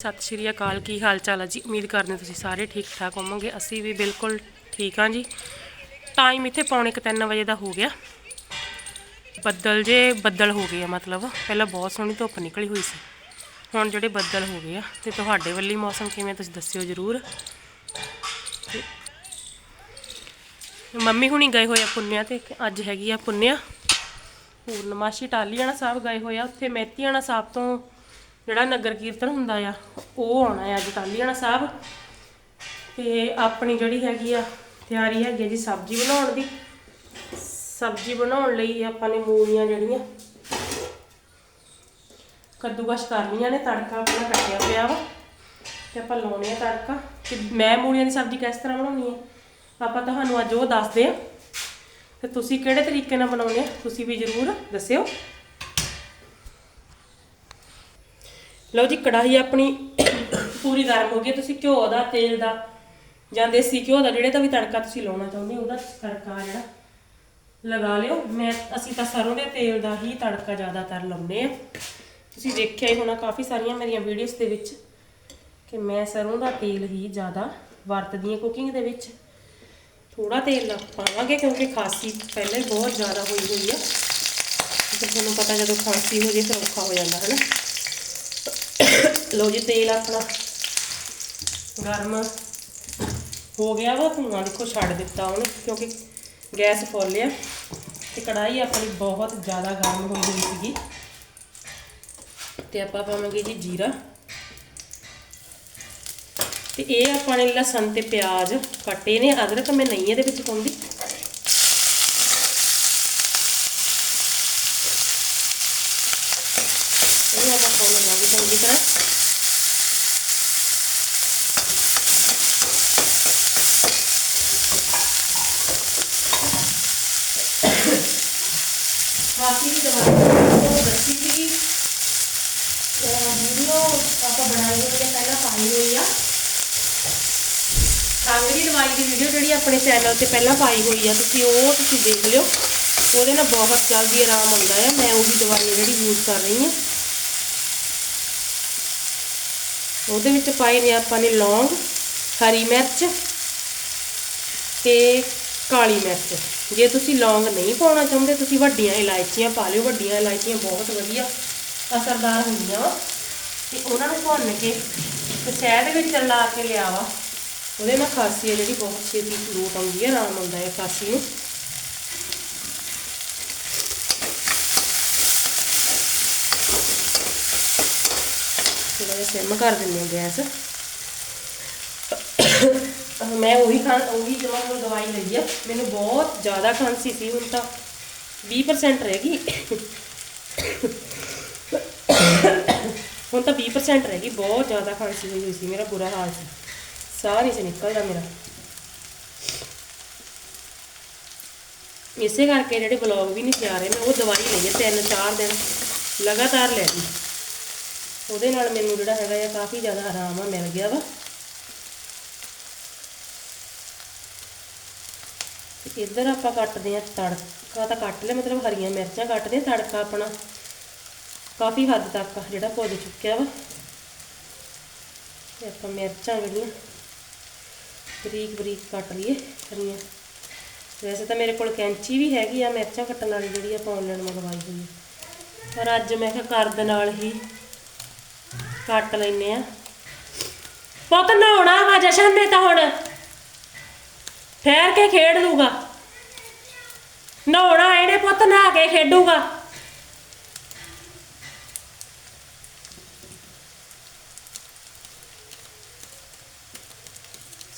ਸਤਿ ਸ਼੍ਰੀ ਅਕਾਲ, ਕੀ ਹਾਲ ਚਾਲ ਹੈ ਜੀ? ਉਮੀਦ ਕਰਦੇ ਹਾਂ ਤੁਸੀਂ ਸਾਰੇ ਠੀਕ ਠਾਕ ਹੋਵੋਗੇ। ਅਸੀਂ ਵੀ ਬਿਲਕੁਲ ਠੀਕ ਹਾਂ ਜੀ। ਟਾਈਮ ਇੱਥੇ ਪੌਣੇ ਕੁ ਤਿੰਨ ਵਜੇ ਦਾ ਹੋ ਗਿਆ। ਬੱਦਲ ਜੇ ਬੱਦਲ ਹੋ ਗਏ ਆ ਮਤਲਬ। ਪਹਿਲਾਂ ਬਹੁਤ ਸੋਹਣੀ ਧੁੱਪ ਨਿਕਲੀ ਹੋਈ ਸੀ। ਹੁਣ ਜਿਹੜੇ ਬੱਦਲ ਹੋ ਗਏ ਆ ਤੇ ਤੁਹਾਡੇ ਵੱਲੀ ਮੌਸਮ ਕਿਵੇਂ ਤੁਸੀਂ ਦੱਸਿਓ ਜਰੂਰ। ਮੰਮੀ ਹੁਣੀ ਗਏ ਹੋਏ ਆ ਪੁੰਨਿਆ ਤੇ ਅੱਜ ਹੈਗੀ ਆ ਪੁੰਨਿਆ। ਪੂਰਨਮਾਸ਼ੀ ਟਾਲੀਆਣਾ ਸਾਹਿਬ ਗਏ ਹੋਏ ਆ। ਉੱਥੇ ਮਹਿਤੀਆਣਾ ਸਾਹਿਬ ਤੋਂ ਜਿਹੜਾ ਨਗਰ ਕੀਰਤਨ ਹੁੰਦਾ ਆ, ਉਹ ਆਉਣਾ ਆ ਅੱਜ ਟਾਲੀਆਣਾ ਸਾਹਿਬ। ਤੇ ਆਪਣੀ ਜਿਹੜੀ ਹੈਗੀ ਆ ਤਿਆਰੀ ਹੈਗੀ ਆ ਜੀ ਸਬਜ਼ੀ ਬਣਾਉਣ ਦੀ। ਸਬਜ਼ੀ ਬਣਾਉਣ ਲਈ ਆਪਾਂ ਨੇ ਮੂਲੀਆਂ ਜਿਹੜੀਆਂ ਕੱਦੂਕਸ਼ ਕਰ ਲਈਆਂ ਨੇ, ਤੜਕਾ ਆਪਣਾ ਕੱਟਿਆ ਪਿਆ ਵਾ। ਤੇ ਆਪਾਂ ਲਾਉਣੇ ਆ ਤੜਕਾ। ਤੇ ਮੈਂ ਮੂਲੀਆਂ ਦੀ ਸਬਜ਼ੀ ਕਿਸ ਤਰ੍ਹਾਂ ਬਣਾਉਣੀ ਹੈ ਆਪਾਂ ਤੁਹਾਨੂੰ ਅੱਜ ਉਹ ਦੱਸਦੇ ਆ। ਤੇ ਤੁਸੀਂ ਕਿਹੜੇ ਤਰੀਕੇ ਨਾਲ ਬਣਾਉਣੇ ਆ, ਤੁਸੀਂ ਵੀ ਜਰੂਰ ਦੱਸਿਓ। ਲਓ ਜੀ, ਕੜਾਹੀ ਆਪਣੀ ਪੂਰੀ ਗਰਮ ਹੋ ਗਈ ਹੈ। ਤੁਸੀਂ ਘਿਓ ਦਾ, ਤੇਲ ਦਾ ਜਾਂ ਦੇਸੀ ਘਿਓ ਦਾ ਜਿਹੜੇ ਤਾਂ ਵੀ ਤੜਕਾ ਤੁਸੀਂ ਲਾਉਣਾ ਚਾਹੁੰਦੇ ਹੋ, ਉਹਦਾ ਤੜਕਾ ਜਿਹੜਾ ਲਗਾ ਲਿਓ। ਮੈਂ, ਅਸੀਂ ਤਾਂ ਸਰੋਂ ਦੇ ਤੇਲ ਦਾ ਹੀ ਤੜਕਾ ਜ਼ਿਆਦਾਤਰ ਲਾਉਂਦੇ ਆ ਤੁਸੀਂ ਦੇਖਿਆ ਹੀ ਹੋਣਾ ਕਾਫੀ ਸਾਰੀਆਂ ਮੇਰੀਆਂ ਵੀਡੀਓਜ਼ ਦੇ ਵਿੱਚ ਕਿ ਮੈਂ ਸਰੋਂ ਦਾ ਤੇਲ ਹੀ ਜ਼ਿਆਦਾ ਵਰਤਦੀ ਹਾਂ ਕੁਕਿੰਗ ਦੇ ਵਿੱਚ। ਥੋੜਾ ਤੇਲ ਪਾਵਾਂਗੇ ਕਿਉਂਕਿ ਖਾਂਸੀ ਪਹਿਲਾਂ ਬਹੁਤ ਜ਼ਿਆਦਾ ਹੋਈ ਹੋਈ ਆ ਤੇ ਤੁਹਾਨੂੰ ਪਤਾ ਜਦੋਂ ਖਾਂਸੀ ਹੋ ਜੇ ਫਿਰ ਔਖਾ ਹੋ ਜਾਂਦਾ ਹੈ ਨਾ ਲੋ ਜੀ, ਤੇਲ ਆਪਣਾ ਗਰਮ ਹੋ ਗਿਆ ਵਾ, ਧੂਆਂ ਦੇਖੋ ਛੱਡ ਦਿੱਤਾ ਉਹਨੇ, ਕਿਉਂਕਿ ਗੈਸ ਫੁੱਲ ਆ ਤੇ ਕੜਾਈ ਆਪਣੀ ਬਹੁਤ ਜ਼ਿਆਦਾ ਗਰਮ ਹੋਈ ਹੋਈ ਸੀਗੀ। ਤੇ ਆਪਾਂ ਪਾਵਾਂਗੇ ਜੀ ਜੀਰਾ। ਤੇ ਇਹ ਆਪਾਂ ਨੇ ਲਸਣ ਤੇ ਪਿਆਜ਼ ਕੱਟੇ ਨੇ, ਅਦਰਕ ਮੈਂ ਨਹੀਂ ਇਹਦੇ ਵਿੱਚ ਪਾਉਂਦੀ ਇਹ ਆਪਾਂ ਪਾਉਣ ਲਾਂਗੇ ਚੰਗੀ ਤਰ੍ਹਾਂ ਬਾਕੀ ਦਵਾਈ ਉਹ ਦੱਸੀ ਸੀਗੀ। ਵੀਡੀਓ ਆਪਾਂ ਬਣਾਈ ਹੋਈ ਹੈ ਪਹਿਲਾਂ ਪਾਈ ਹੋਈ ਆ। ਖੰਘ ਦੀ ਦਵਾਈ ਦੀ ਵੀਡੀਓ ਜਿਹੜੀ ਆਪਣੇ ਚੈਨਲ ਤੇ ਪਹਿਲਾਂ ਪਾਈ ਹੋਈ ਆ, ਤੁਸੀਂ ਉਹ ਤੁਸੀਂ ਦੇਖ ਲਿਓ। ਉਹਦੇ ਨਾਲ ਬਹੁਤ ਜਲਦੀ ਆਰਾਮ ਆਉਂਦਾ ਹੈ ਮੈਂ ਉਹੀ ਦਵਾਈ ਜਿਹੜੀ ਯੂਜ਼ ਕਰ ਰਹੀ ਹਾਂ ਉਹਦੇ ਵਿੱਚ ਪਾਏ ਨੇ ਆਪਾਂ ਨੇ ਲੌਂਗ, ਹਰੀ ਮਿਰਚ, ਤੇ ਕਾਲੀ ਮਿਰਚ। ਜੇ ਤੁਸੀਂ ਲੌਂਗ ਨਹੀਂ ਪਾਉਣਾ ਚਾਹੁੰਦੇ, ਤੁਸੀਂ ਵੱਡੀਆਂ ਇਲਾਇਚੀਆਂ ਪਾ ਲਿਓ। ਵੱਡੀਆਂ ਇਲਾਇਚੀਆਂ ਬਹੁਤ ਵਧੀਆ ਅਸਰਦਾਰ ਹੁੰਦੀਆਂ ਵਾ। ਤੇ ਉਹਨਾਂ ਨੂੰ ਭੁੰਨ ਕੇ ਤੇ ਦੇ ਵਿੱਚ ਲਾ ਕੇ ਲਿਆ ਵਾ। ਉਹਦੇ ਨਾਲ ਖਾਸੀ ਹੈ ਜਿਹੜੀ ਬਹੁਤ ਛੇਤੀ ਲੋਟ ਆਉਂਦੀ ਹੈ ਆਰਾਮ ਆਉਂਦਾ ਹੈ ਖਾਸੀ ਨੂੰ। ਥੋੜਾ ਜਿਹਾ ਸਿਮ ਕਰ ਦਿੰਦੇ ਹਾਂ ਗੈਸ। ਮੈਂ ਉਹੀ ਖਾਂ ਉਹੀ ਜਦੋਂ ਨੂੰ ਦਵਾਈ ਲਈ ਆ, ਮੈਨੂੰ ਬਹੁਤ ਜ਼ਿਆਦਾ ਖਾਂਸੀ ਸੀ, ਹੁਣ ਤਾਂ 20% ਰਹਿ ਗਈ। ਹੁਣ ਤਾਂ 20% ਰਹਿ ਗਈ, ਬਹੁਤ ਜ਼ਿਆਦਾ ਖਾਂਸੀ ਹੋਈ ਹੋਈ ਸੀ, ਮੇਰਾ ਬੁਰਾ ਹਾਲ ਸੀ। ਸਾਹ ਨਹੀਂ ਸੀ ਨਿਕਲਦਾ ਮੇਰਾ। ਇਸੇ ਕਰਕੇ ਜਿਹੜੇ ਬਲੌਗ ਵੀ ਨਹੀਂ ਜਾ ਰਹੇ, ਮੈਂ ਉਹ ਦਵਾਈ ਲਈ ਹੈ ਤਿੰਨ ਚਾਰ ਦਿਨ, ਲਗਾਤਾਰ ਲੈ ਲਈ ਉਹਦੇ ਨਾਲ ਮੈਨੂੰ ਜਿਹੜਾ ਹੈਗਾ ਆ, ਕਾਫੀ ਜ਼ਿਆਦਾ ਆਰਾਮ ਆ ਮਿਲ ਗਿਆ ਵਾ। ਇੱਧਰ ਆਪਾਂ ਕੱਟਦੇ ਆ ਤੜਕਾ ਤਾਂ ਕੱਟ ਲਿਆ, ਮਤਲਬ ਹਰੀਆਂ ਮਿਰਚਾਂ ਕੱਟਦੇ ਆ ਤੜਕਾ ਆਪਣਾ। ਕਾਫੀ ਹੱਦ ਤੱਕ ਜਿਹੜਾ ਭੁੱਜ ਚੁੱਕਿਆ ਵਾ। ਤੇ ਆਪਾਂ ਮਿਰਚਾਂ ਜਿਹੜੀਆਂ ਬਰੀਕ ਬਰੀਕ ਕੱਟ ਲਈਏ ਹਰੀਆਂ। ਵੈਸੇ ਤਾਂ ਮੇਰੇ ਕੋਲ ਕੈਂਚੀ ਵੀ ਹੈਗੀ ਆ, ਮਿਰਚਾਂ ਕੱਟਣ ਵਾਲੀ ਜਿਹੜੀ ਆਪਾਂ ਆਨਲਾਈਨ ਮੰਗਵਾਈ ਹੋਈ ਹੈ ਪਰ ਅੱਜ ਮੈਂ ਕਿਹਾ ਕਰ ਦੇ ਨਾਲ ਹੀ ਕੱਟ ਲੈਨੇ ਆ ਪੁੱਤ ਨਹਾਉਣਾ ਵਾ ਜਸ਼ਨ ਨੇ ਤਾਂ ਹੁਣ। ਠਹਿਰ ਕੇ ਖੇਡ ਲੂਗਾ। ਨਹਾਉਣਾ ਇਹਨੇ ਪੁੱਤ, ਨਹਾ ਕੇ ਖੇਡੂਗਾ।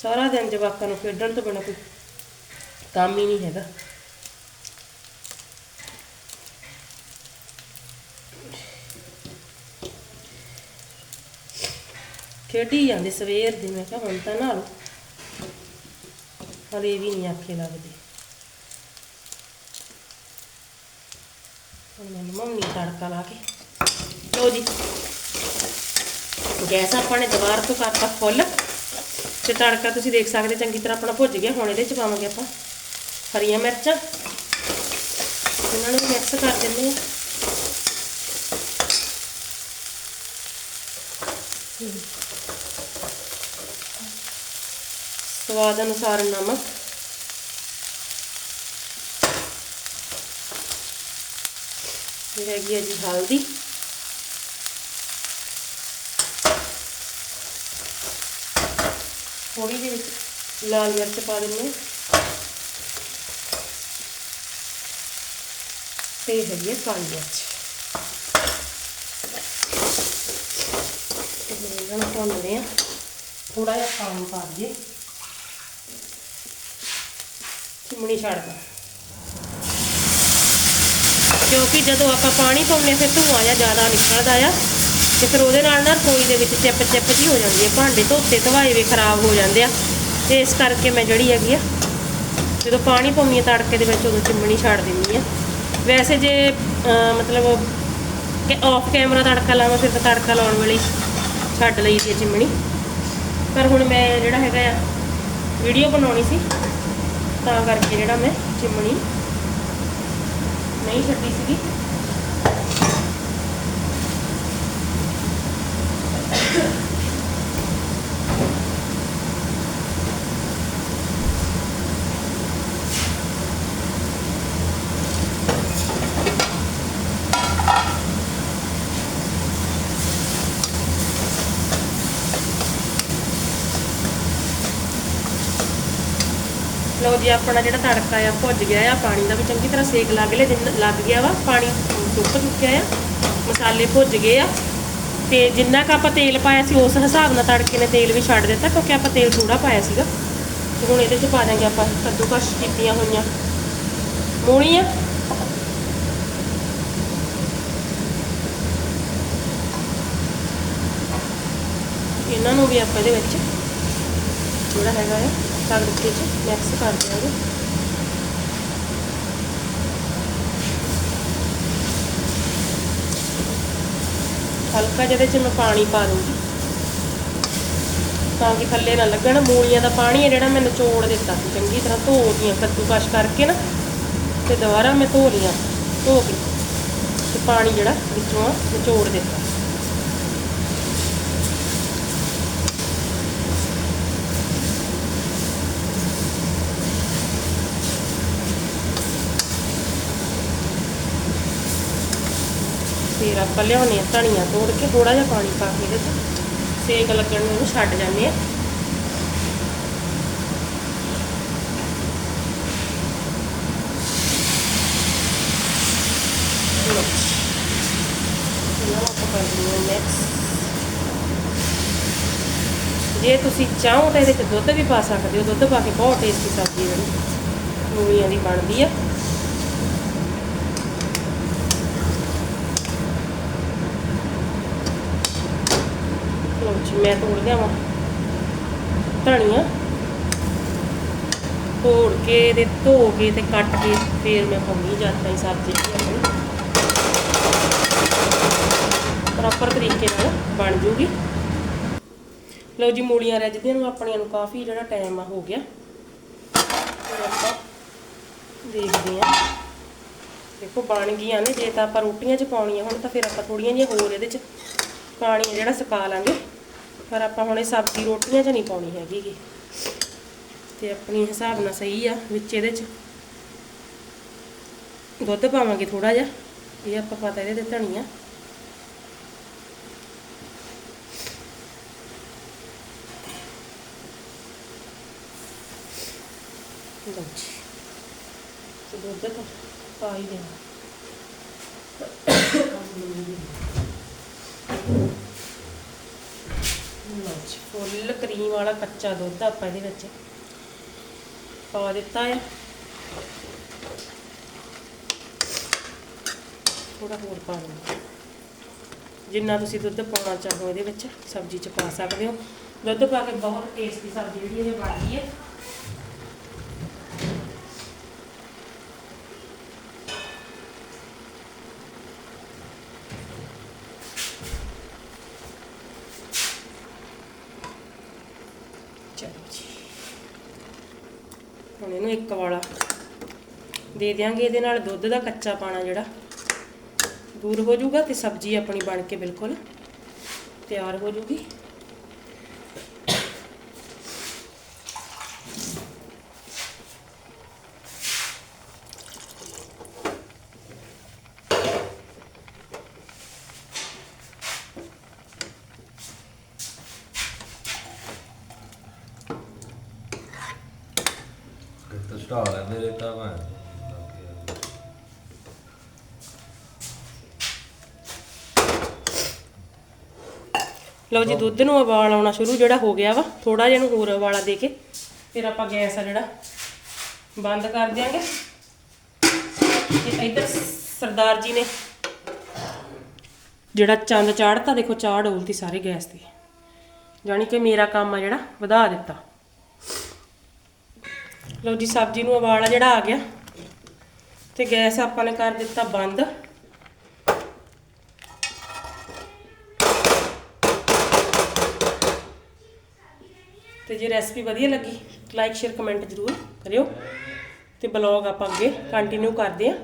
ਸਾਰਾ ਦਿਨ ਜਵਾਕਾਂ ਨੂੰ ਖੇਡਣ ਤੋਂ ਬਿਨਾਂ ਕੋਈ ਕੰਮ ਹੀ ਨਹੀਂ ਹੈਗਾ। ਖੇਡੀ ਜਾਂਦੇ ਸਵੇਰ ਦੀ, ਮੈਂ ਕਿਹਾ ਹੁਣ ਤਾਂ ਨਹਾ ਹਲੇ ਵੀ ਨਹੀਂ ਆਖੇ ਲੱਗਦੇ। ਹੁਣ ਮੈਨੂੰ ਮੰਮੀ ਤੜਕਾ ਲਾ ਕੇ। ਲਓ ਜੀ। ਗੈਸ ਆਪਾਂ ਨੇ ਦੁਬਾਰਾ ਤੋਂ ਕਰਤਾ ਫੁੱਲ। ਤੇ ਤੜਕਾ ਤੁਸੀਂ ਦੇਖ ਸਕਦੇ ਚੰਗੀ ਤਰ੍ਹਾਂ ਆਪਣਾ ਭੁੱਜ ਗਿਆ। ਹੁਣ ਇਹਦੇ ਚ ਪਾਵਾਂਗੇ ਆਪਾਂ ਹਰੀਆਂ ਮਿਰਚਾਂ। ਇਹਨਾਂ ਨੂੰ ਮਿਕਸ ਕਰ ਦਿੰਦੇ ਹਾਂ। ਸਵਾਦ ਅਨੁਸਾਰ ਨਮਕ। ਹੈਗੀ ਹੈ ਜੀ ਹਲਦੀ। ਥੋੜੀ ਜਿਹੀ ਵਿੱਚ ਲਾਲ ਮਿਰਚ ਪਾ ਦਿੰਦੇ ਹਾਂ। ਤੇ ਹੈਗੀ ਹੈ ਕਾਲੀ ਮਿਰਚ। ਤੇ ਇਹਨਾਂ ਨੂੰ ਭੁੰਨਦੇ ਆ ਥੋੜਾ ਜਿਹਾ ਪਾਣੀ ਪਾ ਦਈਏ। ਚਿਮਣੀ ਛੱਡਦਾ ਕਿਉਂਕਿ ਜਦੋਂ ਆਪਾਂ ਪਾਣੀ ਪਾਉਂਦੇ ਹਾਂ, ਫਿਰ ਧੂਆਂ ਜਿਹਾ ਜ਼ਿਆਦਾ ਨਿਕਲਦਾ ਆ ਤੇ ਫਿਰ ਉਹਦੇ ਨਾਲ ਨਾ ਰਸੋਈ ਦੇ ਵਿੱਚ ਚਿੱਪ ਚਿਪ ਜੀ ਹੋ ਜਾਂਦੀ ਹੈ ਭਾਂਡੇ ਧੋਤੇ ਧਵਾਏ ਵੀ ਖਰਾਬ ਹੋ ਜਾਂਦੇ ਆ। ਤੇ ਇਸ ਕਰਕੇ ਮੈਂ ਜਿਹੜੀ ਹੈਗੀ ਆ, ਜਦੋਂ ਪਾਣੀ ਪਾਉਂਦੀ ਹਾਂ ਤੜਕੇ ਦੇ ਵਿੱਚ ਉਦੋਂ ਚਿਮਣੀ ਛੱਡ ਦਿੰਦੀ ਆ। ਵੈਸੇ ਜੇ ਮਤਲਬ ਕਿ ਆਫ ਕੈਮਰਾ ਤੜਕਾ ਲਾਵਾਂ, ਫਿਰ ਤਾਂ ਤੜਕਾ ਲਾਉਣ ਵੇਲੇ ਛੱਡ ਲਈ ਦੀ ਚਿਮਣੀ। ਪਰ ਹੁਣ ਮੈਂ ਜਿਹੜਾ ਹੈਗਾ ਆ ਵੀਡੀਓ ਬਣਾਉਣੀ ਸੀ, ਤਾਂ ਕਰਕੇ ਜਿਹੜਾ ਮੈਂ ਚਿਮਣੀ ਨਹੀਂ ਛੱਡੀ ਸੀਗੀ। ਲਓ ਆਪਣਾ ਜਿਹੜਾ ਤੜਕਾ ਆ, ਭੁੱਜ ਗਿਆ ਆ, ਪਾਣੀ ਦਾ ਵੀ ਚੰਗੀ ਤਰ੍ਹਾਂ ਸੇਕ ਲੱਗ ਲਿਆ ਜਿੰਨਾ ਲੱਗ ਗਿਆ ਵਾ, ਪਾਣੀ ਸੁੱਕ ਚੁੱਕਿਆ ਆ, ਮਸਾਲੇ ਭੁੱਜ ਗਏ ਆ। ਤੇ ਜਿੰਨਾ ਕ ਆਪਾਂ ਤੇਲ ਪਾਇਆ ਸੀ, ਉਸ ਹਿਸਾਬ ਨਾਲ ਤੜਕੇ ਨੇ ਤੇਲ ਵੀ ਛੱਡ ਦਿੱਤਾ, ਕਿਉਂਕਿ ਆਪਾਂ ਤੇਲ ਥੋੜਾ ਪਾਇਆ ਸੀਗਾ। ਤੇ ਹੁਣ ਇਹਦੇ 'ਚ ਪਾ ਦਾਂਗੇ ਆਪਾਂ ਕੱਦੂਕਸ਼ ਕੀਤੀਆਂ ਹੋਈਆਂ। ਮੂਲੀਆਂ। ਇਹਨਾਂ ਨੂੰ ਵੀ ਆਪਾਂ ਇਹਦੇ ਵਿੱਚ ਜਿਹੜਾ ਹੈਗਾ ਆ। ਤੜਕੇ 'ਚ ਮਿਕਸ ਕਰ ਦਿਆਂਗੇ ਹਲਕਾ ਜਿਹਦੇ 'ਚ ਮੈਂ ਪਾਣੀ ਪਾ ਦੂੰਗੀ। ਤਾਂ ਕਿ ਥੱਲੇ ਨਾ ਲੱਗਣ, ਮੂਲੀਆਂ ਦਾ ਪਾਣੀ ਹੈ ਜਿਹੜਾ ਮੈਂ ਨਿਚੋੜ ਦਿੱਤਾ ਸੀ। ਚੰਗੀ ਤਰ੍ਹਾਂ ਧੋ ਦੀਆਂ ਕੱਦੂਕਸ਼ ਕਰਕੇ ਨਾ, ਤੇ ਦੁਬਾਰਾ ਮੈਂ ਧੋ ਲੀਆਂ ਧੋ ਕੇ ਤੇ ਪਾਣੀ ਜਿਹੜਾ ਵਿੱਚੋਂ ਆ ਨਿਚੋੜ ਦਿੱਤਾ। ਫਿਰ ਆਪਾਂ ਲਿਆਉਂਦੇ ਹਾਂ ਧਨੀਆ ਤੋੜ ਕੇ ਥੋੜਾ ਜਿਹਾ ਪਾਣੀ ਪਾ ਕੇ ਇਹਦੇ 'ਚ। ਸੇਕ ਲੱਗਣ ਨੂੰ ਛੱਡ ਜਾਂਦੇ ਆ। ਆਪਾਂ ਜੇ ਤੁਸੀਂ ਚਾਹੋ ਤਾਂ ਇਹਦੇ 'ਚ ਦੁੱਧ ਵੀ ਪਾ ਸਕਦੇ ਹੋ। ਦੁੱਧ ਪਾ ਕੇ ਬਹੁਤ ਟੇਸਟੀ ਸਬਜ਼ੀ ਜਿਹੜੀ ਮੂਲੀਆਂ ਦੀ ਬਣਦੀ ਆ। ਲਓ ਮੈਂ ਤੋੜ ਲਿਆਵਾਂ। ਧਨੀਆ ਤੋੜ ਕੇ ਤੇ ਧੋ ਕੇ ਤੇ ਕੱਟ ਕੇ ਫੇਰ ਮੈਂ ਪਾਉਂਦੀ ਜਦ ਤਾਈਂ ਸਬਜ਼ੀ ਆਪਣੀ। ਪ੍ਰੋਪਰ ਤਰੀਕੇ ਨਾਲ ਬਣ ਜੂਗੀ। ਲਓ ਜੀ, ਮੂਲੀਆਂ ਰੱਜਦੀਆਂ ਨੂੰ ਆਪਣੀਆਂ ਨੂੰ ਕਾਫੀ ਜਿਹੜਾ ਟਾਈਮ ਆ, ਹੋ ਗਿਆ। ਆਪਾਂ ਦੇਖਦੇ ਹਾਂ। ਦੇਖੋ, ਬਣ ਗਈਆਂ ਨੇ। ਜੇ ਤਾਂ ਆਪਾਂ ਰੋਟੀਆਂ 'ਚ ਪਾਉਣੀਆਂ ਹੁਣ ਤਾਂ ਫਿਰ ਆਪਾਂ ਥੋੜੀਆਂ ਜਿਹੀਆਂ ਹੋਰ ਇਹਦੇ 'ਚ ਪਾਣੀ ਜਿਹੜਾ ਸੁਕਾ ਲਾਂਗੇ। ਪਰ ਆਪਾਂ ਹੁਣ ਇਹ ਸਬਜ਼ੀ ਰੋਟੀਆਂ 'ਚ ਨਹੀਂ ਪਾਉਣੀ ਹੈਗੀ ਗੀ ਤੇ ਆਪਣੀ ਹਿਸਾਬ ਨਾਲ ਸਹੀ ਆ ਵਿੱਚ ਇਹਦੇ 'ਚ। ਦੁੱਧ ਪਾਵਾਂਗੇ ਥੋੜਾ ਜਿਹਾ, ਇਹ ਆਪਾਂ ਪਤਾ ਇਹਦੇ ਤੇ ਧਨੀਆ ਲਓ ਜੀ। ਤੇ ਦੁੱਧ ਪਾ ਹੀ ਦੇਣਾ ਲਓ ਜੀ ਫੁੱਲ ਕਰੀਮ ਵਾਲਾ ਕੱਚਾ ਦੁੱਧ ਆਪਾਂ ਇਹਦੇ ਵਿੱਚ। ਪਾ ਦਿੱਤਾ ਹੈ ਥੋੜਾ ਹੋਰ ਪਾ ਲਵਾਂ ਜਿੰਨਾ ਤੁਸੀਂ ਦੁੱਧ ਪਾਉਣਾ ਚਾਹੋ ਇਹਦੇ ਵਿੱਚ, ਸਬਜ਼ੀ 'ਚ ਪਾ ਸਕਦੇ ਹੋ। ਦੁੱਧ ਪਾ ਕੇ ਬਹੁਤ ਟੇਸਟੀ ਸਬਜ਼ੀ ਜਿਹੜੀ ਇਹ ਬਣ ਹੈ। ਚਲੋ ਜੀ। ਹੁਣ ਇਹਨੂੰ ਇੱਕ ਵਾਲਾ ਦੇ ਦਿਆਂਗੇ, ਇਹਦੇ ਨਾਲ ਦੁੱਧ ਦਾ ਕੱਚਾ ਪਾਣਾ ਜਿਹੜਾ ਦੂਰ ਹੋ ਜਾਊਗਾ ਤੇ ਸਬਜ਼ੀ ਆਪਣੀ ਬਣ ਕੇ ਬਿਲਕੁਲ ਤਿਆਰ ਹੋ ਜਾਊਗੀ। ਢਾ ਲੈਂਦੇ ਰੇਤਾ ਮੈਂ। ਲਓ ਜੀ, ਦੁੱਧ ਨੂੰ ਉਬਾਲ ਆਉਣਾ ਸ਼ੁਰੂ, ਜਿਹੜਾ ਹੋ ਗਿਆ ਵਾ ਥੋੜਾ ਜਿਹਾ ਨੂੰ ਹੋਰ ਉਬਾਲਾ ਦੇ ਕੇ, ਫਿਰ ਆਪਾਂ ਗੈਸ ਆ ਜਿਹੜਾ, ਬੰਦ ਕਰ ਦਿਆਂਗੇ। ਤੇ ਇੱਧਰ ਸਰਦਾਰ ਜੀ ਨੇ ਜਿਹੜਾ ਚੰਦ ਚਾੜਤਾ, ਦੇਖੋ, ਚਾੜ ਉਲਤੀ ਸਾਰੇ ਗੈਸ ਤੇ। ਜਾਣੀ ਕਿ ਮੇਰਾ ਕੰਮ ਆ ਜਿਹੜਾ, ਵਧਾ ਦਿੱਤਾ। ਲਓ ਜੀ, ਸਬਜ਼ੀ ਨੂੰ ਉਬਾਲਾ ਜਿਹੜਾ ਆ ਗਿਆ। ਤੇ ਗੈਸ ਆਪਾਂ ਨੇ ਕਰ ਦਿੱਤਾ ਬੰਦ। ਤੇ ਜੇ ਰੈਸਪੀ ਵਧੀਆ ਲੱਗੀ ਲਾਈਕ ਸ਼ੇਅਰ ਕਮੈਂਟ ਜ਼ਰੂਰ ਕਰਿਓ। ਤੇ ਬਲੌਗ ਆਪਾਂ ਅੱਗੇ ਕੰਟੀਨਿਊ ਕਰਦੇ ਆਂ।